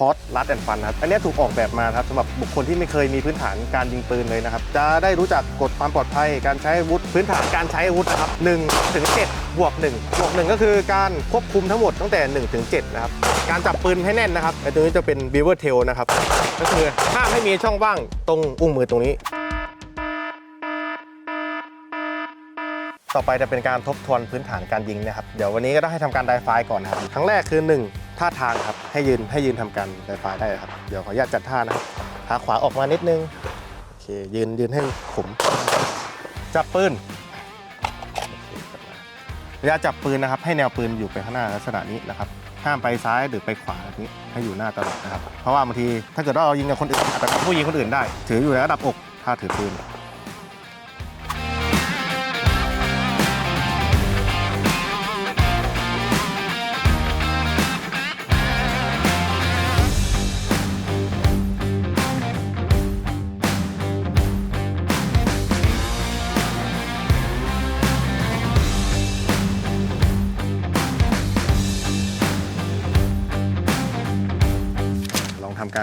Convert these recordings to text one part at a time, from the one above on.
คอร์สลัดแอนฟันครับอันนี้ถูกออกแบบมาครับสำหรับบุคคลที่ไม่เคยมีพื้นฐานการยิงปืนเลยนะครับ จะได้รู้จักกฎความปลอดภัย การใช้อาวุธ พื้นฐานการใช้อาวุธนะครับ1ถึง7บวก1บวก1ก็คือการควบคุมทั้งหมดตั้งแต่1ถึง7นะครับ การจับปืนให้แน่นนะครับไอ้ตัวนี้จะเป็น beaver tail นะครับ ก็คือห้ามให้มีช่องว่างตรงอุ้งมือตรงนี้ ต่อไปจะเป็นการทบทวนพื้นฐานการยิงนะครับ เดี๋ยววันนี้ก็ต้องให้ทำการไดไฟล์ก่อนนะครับครั้งแรกคือ 1 ท่าทางครับให้ยืนให้ยืนทำการไดไฟล์ได้ครับ เดี๋ยวขออนุญาตจัดท่านะครับขาขวาออกมานิดนึงโอเคยืนยืนให้ขมจับปืนระยะจับปืนนะครับ ให้แนวปืนอยู่ไปข้างหน้าลักษณะนี้นะครับห้ามไปซ้ายหรือไปขวาแบบนี้ให้อยู่หน้าตลอดนะครับ เพราะว่าบางทีถ้าเกิดว่าเรายิงกับคนอื่นอาจจะผู้ยิงคนอื่นได้ ถืออยู่ในระดับอกถ้าถือปืน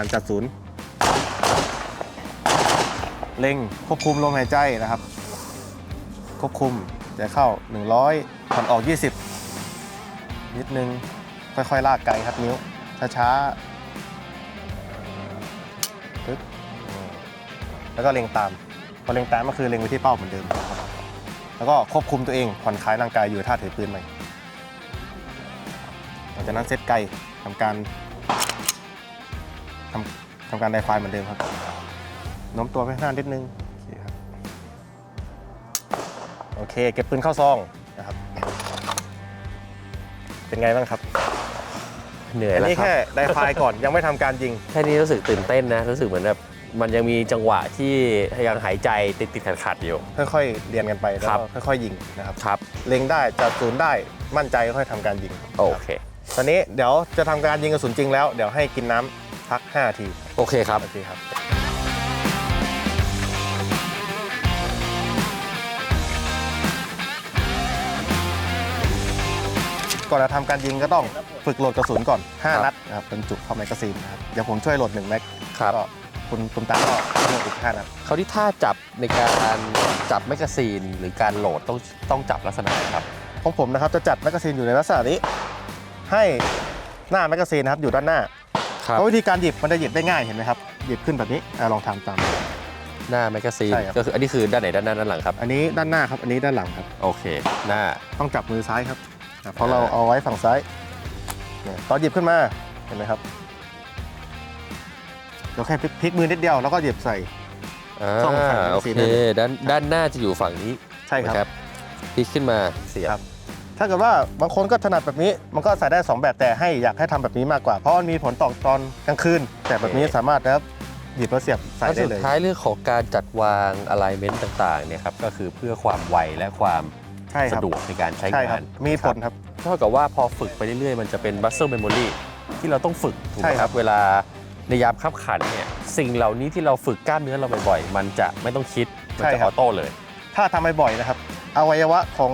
การจัดศูนย์ เล็งควบคุมลมหายใจนะครับ ควบคุมใจเข้า 100ผ่อนออก 20 นิดนึง ค่อยๆ ลากไกลครับนิ้ว ช้าๆปึ๊บแล้วก็เล็งตาม พอเล็งตามก็คือเล็งไปที่เป้าเหมือนเดิม แล้วก็ควบคุมตัวเอง ผ่อนคลายร่างกายอยู่ท่าถือปืนใหม่หลังจากนั้นเซตไกลทำการ ทำทำการไดไฟล์เหมือนเดิมครับโน้มตัวไปข้างหน้านิดนึงโอเคครับโอเค เก็บปืนเข้าซองนะครับ เป็นไงบ้างครับเหนื่อยอันแล้วนี้ครัแค่บไดไฟล์ก่อนยังไม่ทำการยิง แค่นี้รู้สึกตื่นเต้นนะ รู้สึกเหมือนแบบมันยังมีจังหวะที่ยังหายใจติดติดขัดขัดๆอยู่ ค่อยๆเรียนกันไปแล้วครับ ก็ค่อยๆยิงนะครับครับ เล็งได้จัดศูนย์ได้มั่นใจก็ค่อยทำการยิง โอเค ตอนนี้เดี๋ยวจะทำการยิงกระสุนจริงแล้ว เดี๋ยวให้กินน้ำ พัก5นาทีโอเคครับ โอเคครับ ก่อนจะทำการยิงก็ต้องฝึกโหลดกระสุนก่อน ครับ 5 นัดนะครับบรรจุเข้าแมกกาซีนนะครับเดี๋ยวผมช่วยโหลด1แม็กครับก็คุณคุณตาก็เพิ่มอีก5นัดเขาที่ท่าจับในการจับแมกกาซีนหรือการโหลดต้องต้องจับลักษณะไหนครับ ของผมนะครับจะจัดแมกกาซีนอยู่ในลักษณะนี้ ให้หน้าแมกกาซีนนะครับอยู่ด้านหน้า ครับ เพราะวิธีการหยิบมันจะหยิบได้ง่ายเห็นไหมครับหยิบขึ้นแบบนี้อะลองทำตาม หน้าแมกกาซีนใช่ครับ ก็คืออันนี้คือด้านไหนด้านหน้าด้านหลังครับ อันนี้ด้านหน้าครับอันนี้ด้านหลังครับ โอเคหน้า ต้องจับมือซ้ายครับอะเพราะเราเอาไว้ฝั่งซ้ายเนี่ยตอนหยิบขึ้นมาเห็นไหมครับเราแค่พลิกพลิกมือนิดเดียวแล้วก็หยิบใส่ อ่าช่องฝั่งแมกโอกาซีนเคได้เลยด้านด้านหน้าจะอยู่ฝั่งนี้ใช่ครับ นะพลิกขึ้นมาเสียบครับ ถ้าเกิดว่าบางคนก็ถนัดแบบนี้มันก็ใส่ได้ 2 แบบแต่ให้อยากให้ทำแบบนี้มากกว่าเพราะมันมีผลต่อตอนกลางคืน แต่แบบนี้สามารถนะครับหยิบแล้วเสียบใส่แล้วได้สุดเลย ท้ายเรื่องของการจัดวาง alignment ต่างๆเนี่ยครับก็คือเพื่อความไวและความใช่คสะรับดวกในการใช้ใช่คงารับนมีผลครับ เท่ากับว่าพอฝึกไปเรื่อยๆ มันจะเป็น muscle memory ที่เราต้องฝึกถูกไหมใช่คครัรับ บเวลาในยามขับขันเนี่ยสิ่งเหล่านี้ที่เราฝึกกล้ามเนื้อเราบ่อยๆ มันจะไม่ต้องคิด มันจะออโต้เลย ถ้าทำบ่อยๆนะครับอวัยวะของ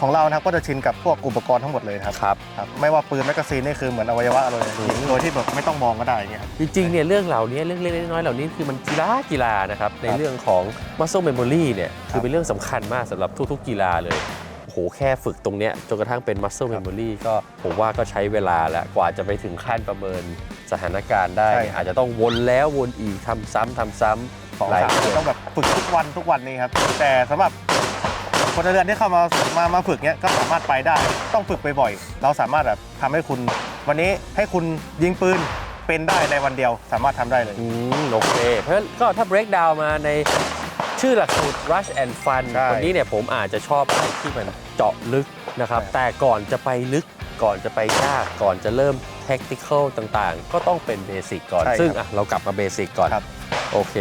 ของเรานะครับก็จะชินกับพวกอุปกรณ์ทั้งหมดเลยนะครับครับ ครับไม่ว่าปืนแมกกาซีนนี่คือเหมือนอวัยวะเราเลยยิงโดยที่แบบไม่ต้องมองก็ได้อย่างเงี้ยครับ จริงๆเนี่ยเรื่องเหล่านี้เรื่องเล็กๆน้อยๆเหล่านี้คือมันกีฬากีฬานะครับในครับเรื่องของ muscle memory เนี่ยครัคือบเป็นเรื่องสำคัญมากสำหรับทุกๆกีฬาเลยโอ้โหแค่ฝึกตรงเนี้ยจนกระทั่งเป็น muscle memory ก็ผมว่าก็ใช้เวลาแล้วกว่าจะไปถึงขั้นประเมินสถานการณ์ได้เนี่ยอาจจะต้องวนแล้ววนอีกทำซ้ำทำซ้ำสองหลายสามเดือนต้องแบบฝึกทุกวันทุกวันนี่ครับแต่สำหรับ คนเรือนที่เข้ามามามาฝึกเนี้ยก็สามารถไปได้ ต้องฝึกบ่อยๆเราสามารถแบบทำให้คุณ วันนี้ให้คุณยิงปืนเป็นได้ในวันเดียวสามารถทำได้เลย อืมโอเค เพราะฉะนั้นก็ถ้า break down มาในชื่อหลักสูตร rush and fun ใช่วันนี้เนี่ยผมอาจจะชอบอะไรที่มันเจาะลึกนะครับ ใช่ แต่ก่อนจะไปลึกก่อนจะไปยากก่อนจะเริ่ม tactical ต่างๆ ก็ต้องเป็นเบสิกก่อน ใช่ครับซึ่งอะเรากลับมาเบสิกก่อน ครับ โอเค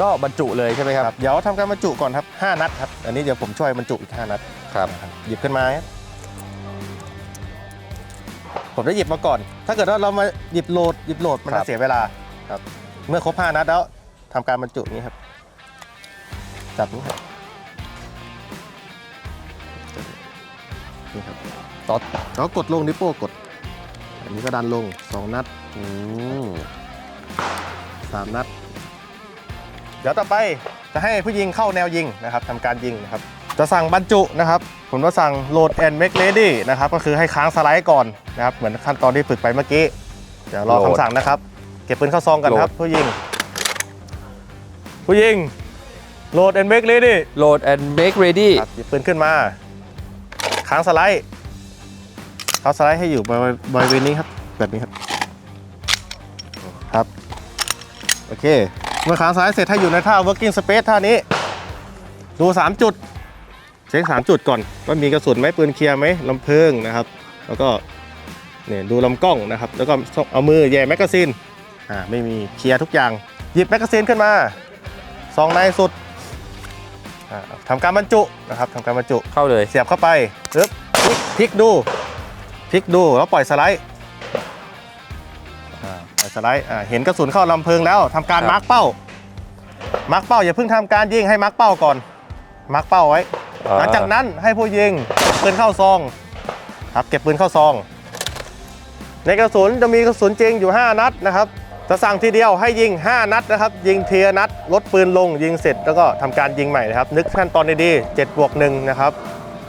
ก็บรรจุเลยใช่ไหมครับ ครับเดี๋ยวทำการบรรจุก่อนครับ 5 นัดครับ อันนี้เดี๋ยวผมช่วยบรรจุอีก 5 นัดครับนะครับหยิบขึ้นมาครับผมจะหยิบมาก่อน ถ้าเกิดว่าเรามาหยิบโหลดหยิบโหลดมันครัจะบ เสียเวลาครับ เมื่อครบ 5 นัดแล้วทำการบรรจุนี้ครับ จับนี้ครับนี่ครับต่อแล้วกดลงนิ้วโป้งกด อันนนี้ก็ดันลง 2 นัด อืม 3 นัด เดี๋ยวต่อไปจะให้ผู้ยิงเข้าแนวยิงนะครับทำการยิงนะครับ จะสั่งบรรจุนะครับ ผมจะสั่งโหลด and make ready นะครับ ก็คือให้ค้างสไลด์ก่อนนะครับ เหมือนขั้นตอนที่ฝึกไปเมื่อกี้ เดี๋ยวรอคำสั่งนะครับ เก็บปืนเข้าซองกันครับ ผู้ยิง ผู้ยิงโหลด and make ready โหลด and make ready ครับหยิบปืนขึ้นมา ค้างสไลด์ เขาสไลด์ให้อยู่บริเวณบริเวณนี้ครับ แบบนี้ครับ ครับ โอเค เมื่อค้างสไลด์เสร็จให้อยู่ในท่า working space ท่านี้ ดู 3 จุด เช็ค 3 จุดก่อน ว่ามีกระสุนไหมปืนเคลียร์ไหมลำเพลิงนะครับ แล้วก็เนี่ยดูลำกล้องนะครับ แล้วก็เอามือแย่แมกกาซีนอ่าไม่มีเคลียร์ทุกอย่าง หยิบแมกกาซีนขึ้นมาซองในสุดอ่าทำการบรรจุนะครับทำการบรรจุเข้าเลยเสียบเข้าไปปึ๊บพลิกพลิกดูพลิกดูแล้วปล่อยสไลด์อ่าปล่อย สไลด์อ่าเห็นกระสุนเข้าลำเพลิงแล้วทำการครับมาร์กเป้า มาร์กเป้าอย่าเพิ่งทำการยิงให้มาร์กเป้าก่อน มาร์กเป้าไว้ หลังจากนั้นให้ผู้ยิงปืนเข้าซอง ครับเก็บปืนเข้าซอง ในกระสุนจะมีกระสุนจริงอยู่ 5 นัดนะครับจะสั่งทีเดียวให้ยิง 5 นัดนะครับ ยิงเทียนัดลดปืนลงยิงเสร็จแล้วก็ทำการยิงใหม่นะครับ นึกขั้นตอนดีๆ7บวก1นะครับ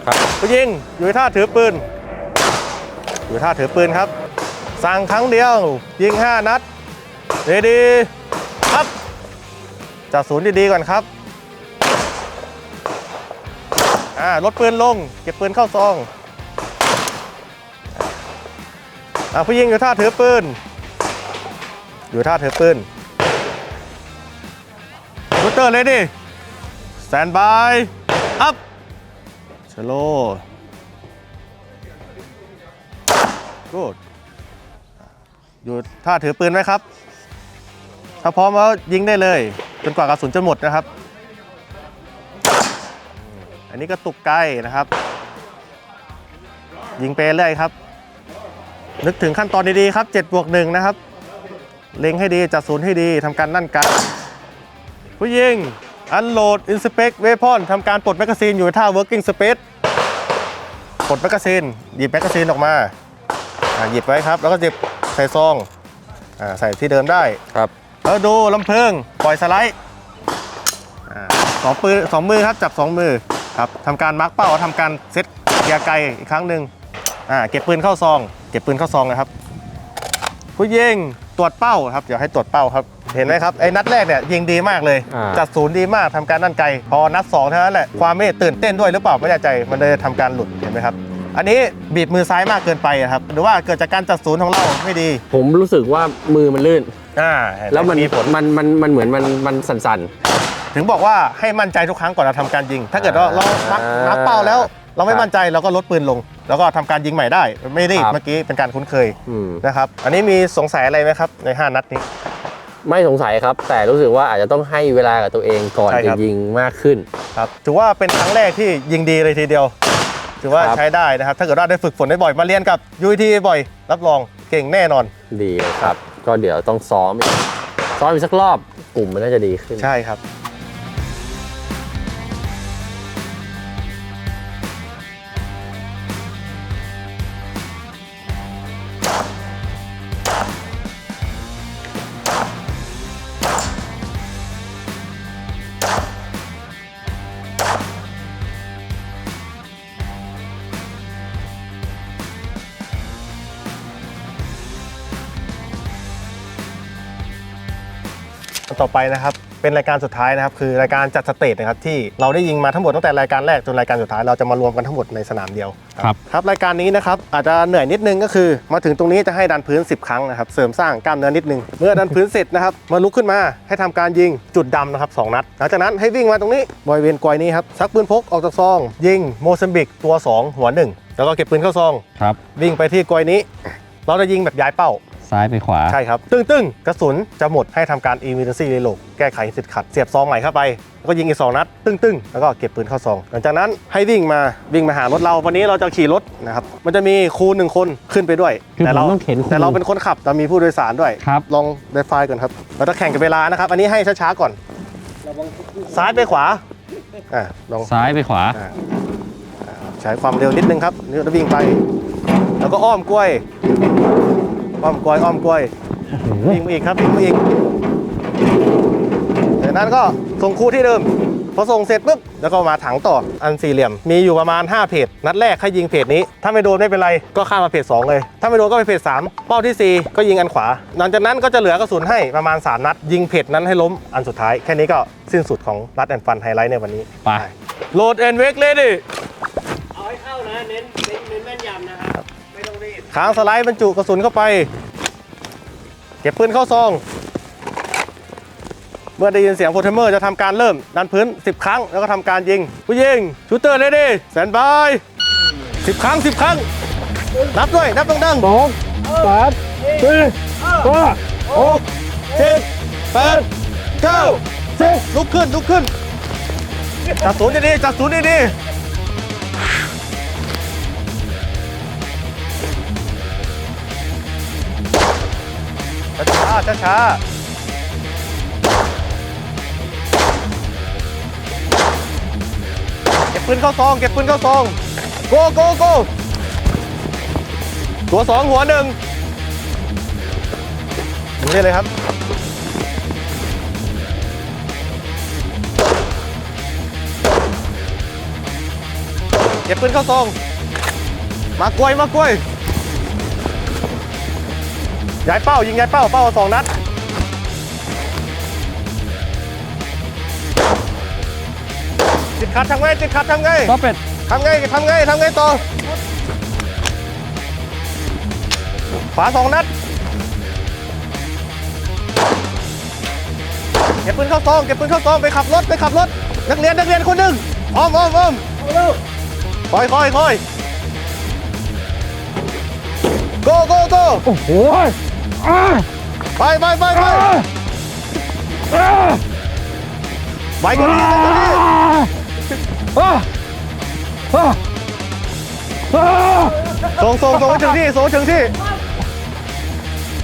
ครับผู้ยิงอยู่ในท่าถือปืน อยู่ท่าถือปืนครับ สั่งครั้งเดียว ยิง 5 นัดเรดีครับจัดศูนย์ดีๆก่อนครับอ่าลดปืนลง เก็บปืนเข้าซองอ่าผู้ยิงอยู่ท่าถือปืน อยู่ท่าถือปืนรูเตอร์เลยดิแตนบาย อัพสโลกูด อยู่ท่าถือปืนไว้ครับ ถ้าพร้อมแล้วยิงได้เลย จนกว่ากระสุนจะหมดนะครับ อันนี้ก็ตุกไกล้นะครับ ยิงไปเรื่อยครับ นึกถึงขั้นตอนดีๆครับ7บวก1นะครับ เล็งให้ดีจัดศูนย์ให้ดีทำการนั่นกัน ผู้ยิงอันโหลดอินสเปกเวพอนทำการปลดแมกกาซีนอยู่ท่า working space ปลดแมกกาซีนหยิบแมกกาซีนออกมาอ่าหยิบไว้ครับ แล้วก็หยิบ ใส่ซองอาใส่ที่เดิมได้ครับ แล้วดูลำเพลิงปล่อยสไลด์อ่าสองปืนสองมือครับจับสองมือครับทำการมาร์กเป้าทำการเซตเกียร์ไกลอีกครั้งหนึ่งอ่าเก็บปืนเข้าซอง เก็บปืนเข้าซองนะครับ ผู้ยิงตรวจเป้าครับเดี๋ยวให้ตรวจเป้าครับ เห็นไหมครับไอ้นัดแรกเนี่ยยิงดีมากเลย อ่า จัดศูนย์ดีมากทำการนั่นไกล พอนัดสองเท่านั้นแหละความไม่ตื่นเต้นด้วยหรือเปล่าไม่แน่ใจมันเลยทำการหลุดเห็นไหมครับ อันนี้บีบมือซ้ายมากเกินไปอะครับ หรือว่าเกิดจากการจัดศูนย์ของเราไม่ดี ผมรู้สึกว่ามือมันลื่นอ่าเห็ไหแล้วมันมีผลมันมันมันเหมือนมันมันสั่นถึงบอกว่าให้มั่นใจทุกครั้งก่อนเราทำการยิง ถ้าเกิดว่าเรานักอ่านักเป้าแล้วเราไม่ครับมั่นใจเราก็ลดปืนลง แล้วก็ทำการยิงใหม่ได้ ไม่รีบครับเมื่อกี้เป็นการคุ้นเคยๆอืมนะครับ อันนี้มีสงสัยอะไรไหมครับใน 5 นัดนี้ ไม่สงสัยครับ แต่รู้สึกว่าอาจจะต้องให้เวลากับตัวเองก่อนใช่คจะรับยิงมากขึ้นครับถือว่าเป็นครั้งแรกที่ยิงดีเลยทีเดียว ถือว่าครับ ใช้ได้นะครับ ถ้าเกิดว่าได้ฝึกฝนได้บ่อยมาเรียนกับยูทีบ่อย รับรองเก่งแน่นอน ดีเลยครับ ก็เดี๋ยวต้องซ้อมอีกซ้อมอีกสักรอบกลุ่มมันน่าจะดีขึ้น ใช่ครับ ต่อไปนะครับเป็นรายการสุดท้ายนะครับคือรายการจัดสเตจนะครับที่เราได้ยิงมาทั้งหมดตั้งแต่รายการแรกจนรายการสุดท้ายเราจะมารวมกันทั้งหมดในสนามเดียวครับครับรายการนี้นะครับอาจจะเหนื่อยนิดนึงก็คือ มาถึงตรงนี้จะให้ดันพื้น 10 ครั้งนะครับเสริมสร้างกล้ามเนื้อนิดนึงเมื่อดันพื้นเสร็จนะครับมาลุกขึ้นมาให้ทำการยิงจุดดำนะครับสองนัดหลังจากนั้นให้วิ่งมาตรงนี้บริเวณกอยนี้ครับชักปืนพกออกจากซอง ยิงโมซัมบิกตัว 2 หัวหนึ่งแล้วก็เก็บปืนเข้าซองครับวิ่งไปที่กอยนี้ เราจะยิงแบบย้ายเป้า ซ้ายไปขวา ใช่ครับ ตึ้งตึ้งกระสุนจะหมดให้ทำการ emergency reload แก้ไขสิทธิ์ขัด เสียบซองใหม่เข้าไป แล้วก็ยิงอีก2นัด ตึ้งตึ้งแล้วก็เก็บปืนเข้าซอง หลังจากนั้นให้วิ่งมาวิ่งมาหารถเรา วันนี้เราจะขี่รถนะครับมันจะมีครูหนึ่งคนขึ้นไปด้วยคือแต่เราผมต้องเข็นครูแต่เราเป็นคนขับเรามีผู้โดยสารด้วยครับลองไดไฟก่อนครับเราจะแข่งกับเวลานะครับ อันนี้ให้ช้าๆก่อน ซ้ายไปขวาอ่าลองซ้ายไปขวาอ่าอ่าใช้ความเร็วนิดนึงครับนี่เราวิ่งไป แล้วก็อ้อมกล้วย อ้อมกลวยอ้อมกลวยวิ่งมาอีกครับวิ่งมาอีกจากนั้นก็ส่งครูที่เดิม พอส่งเสร็จปุ๊บแล้วก็มาถังต่ออันสี่เหลี่ยม มีอยู่ประมาณ 5 เพจนัดแรกให้ยิงเพจนี้ ถ้าไม่โดนไม่เป็นไรก็ข้ามมาเพจ2เลย ถ้าไม่โดนก็ไปเพจ3เป้าทีสี่ 4 ก็ยิงอันขวา หลังจากนั้นก็จะเหลือกระสุนให้ประมาณ 3 นัด ยิงเพจนั้นให้ล้มอันสุดท้าย แค่นี้ก็สิ้นสุดของรัดแอนฟันไฮไลท์ในวันนี้ไปโหลดแอนเวกเลยดิเอาให้เข้านะเน้น ต้องรีบค้างสไลด์บรรจุกระสุนเข้าไป เก็บปืนเข้าซอง เมื่อได้ยินเสียงโปรเทมเมอร์จะทำการเริ่ม ดันพื้น 10 ครั้งแล้วก็ทำการยิง ผู้ยิงชูเตอร์เลดี้แซนบาย10 ครั้ง 10 ครั้ง นับด้วย นับดังๆสองสามสี่ห้าหกเจ็ดแปดเก้าสิบลุกขึ้นลุกขึ้นจัดศูนย์ดีๆจัดศูนย์ดีๆ ช้าๆช้าเก็บปืนเข้าซอง เก็บปืนเข้าซองโกโกโกหัวสองหัวหนึ่งยิงได้เลยครับเก็บปืนเข้าซองมากล้วยมากล้วย ย้ายเป้ายิงย้ายเป้าเป้าสองนัดจิตขัดทำไงจิตขัดทำไงก็เป็ดทำไงทำไงทำไงต่อขวาสองนัดเก็บปืนเข้าซองเก็บปืนเข้าซองไปขับรถไปขับรถนักเรียนนักเรียนคนหนึ่งอ้อมอ้อมอ้อมคอยคอยคอยโกโกโกโอ้โห ไปไปไปไปไปกว่านี้ไปกว่านี้ส่งส่งส่งไปถึงที่ส่งไปถึงที่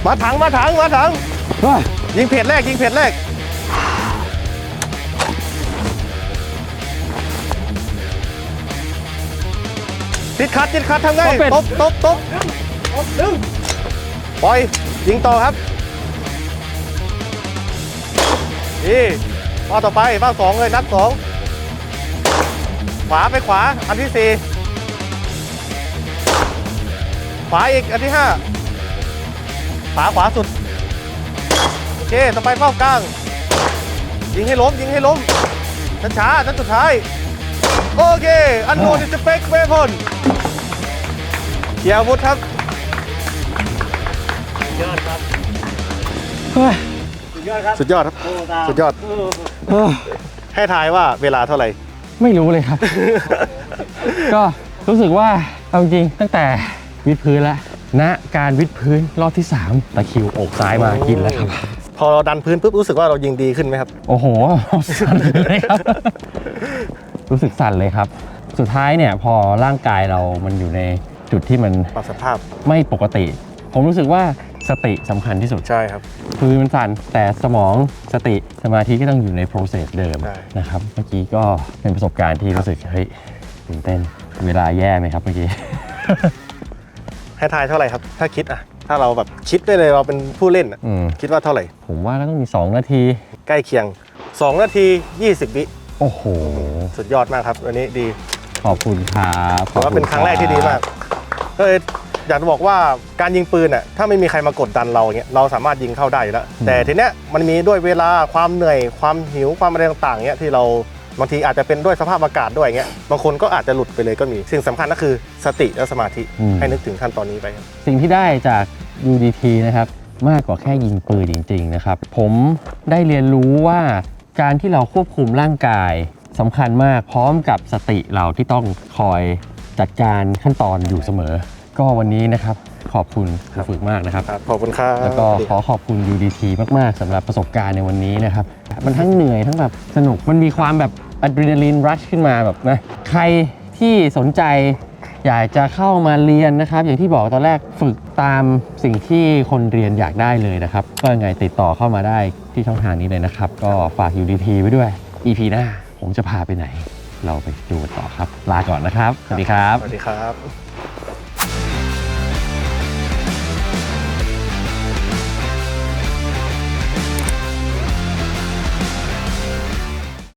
มาถังมาถังมาถัง ยิงเพจแรกยิงเพจแรก ติดขัดติดขัดทำไงเอาเป็ดตบตบตบปล่อย ยิงต่อครับนี่ป้าต่อไปเป้าสองเลยนัดสองขวาไปขวาอันที่สี่ขวาอีกอันที่ห้าขวาขวาสุดโอเคต่อไปเป้ากลาง ยิงให้ล้มยิงให้ล้มช้าช้าๆนัดสุดท้าย โอเค อันโนดิสเปกเวพอนเกียร์อาวุธครับ ยอดครับสุดยอดครับสุดยอดครับ โอ้ตามสุดยอด เออให้ทายว่าเวลาเท่าไหร่ ไม่รู้เลยครับ ก็รู้สึกว่าเอาจริงตั้งแต่วิดพื้นแล้วณการวิดพื้นรอบที่ 3 ตะคริวอกซ้ายมากินแล้วครับ พอเราดันพื้นปุ๊บรู้สึกว่าเรายิงดีขึ้นไหมครับ โอ้โห สั่นเลยครับ รู้สึกสั่นเลยครับ สุดท้ายเนี่ยพอร่างกายเรามันอยู่ในจุดที่มัน ปรับสภาพ ไม่ปกติ ผมรู้สึกว่า สติสำคัญที่สุด ใช่ครับ คือมันสั่นแต่สมองสติสมาธิก็ต้องอยู่ใน process เดิมใช่ นะครับเมื่อกี้ก็เป็นประสบการณ์ที่รู้สึกเฮ้ยตื่นเต้นเวลาแย่ไหมครับเมื่อกี้ ให้ทายเท่าไหร่ครับ ถ้าคิดอะถ้าเราแบบคิดได้เลยเราเป็นผู้เล่นอะอืม คิดว่าเท่าไหร่ ผมว่าก็ต้องมี 2 นาที ใกล้เคียง 2 นาที 20 วิโอ้โห สุดยอดมากครับ วันนี้ดีขอบคุณครับถือว่าเป็นครั้งแรกที่ดีมาก ก็เลย อยากจะบอกว่าการยิงปืนอะถ้าไม่มีใครมากดดันเราอย่างเงี้ยเราสามารถยิงเข้าได้อยู่แล้ว แต่ทีเนี้ยมันมีด้วยเวลาความเหนื่อยความหิวความอะไรต่างๆเงี้ยที่เราบางทีอาจจะเป็นด้วยสภาพอากาศด้วยเงี้ยบางคนก็อาจจะหลุดไปเลยก็มี สิ่งสำคัญก็คือสติและสมาธิให้นึกถึงขั้นตอนนี้ไปครับ สิ่งที่ได้จาก UDT นะครับ มากกว่าแค่ยิงปืนจริง ๆ นะครับ ผมได้เรียนรู้ว่าการที่เราควบคุมร่างกายสำคัญมากพร้อมกับสติเราที่ต้องคอยจัดการขั้นตอนอยู่เสมอ ก็วันนี้นะครับขอบคุณครูฝึกมากนะครับ ครับขอบคุณครับแล้วก็ขอขอบคุณ UDT มากๆสำหรับประสบการณ์ในวันนี้นะครับ มันทั้งเหนื่อยทั้งแบบสนุกมันมีความแบบอะดรีนาลีนรัชขึ้นมาแบบนะใครที่สนใจอยากจะเข้ามาเรียนนะครับ อย่างที่บอกตอนแรกฝึกตามสิ่งที่คนเรียนอยากได้เลยนะครับ ก็ยังไงติดต่อเข้ามาได้ที่ช่องทางนี้เลยนะครับ ก็ฝาก UDT ไว้ด้วย EP หน้าผมจะพาไปไหน เราไปดูกันต่อครับ ลาก่อนนะครับ สวัสดีครับ สวัสดีครับ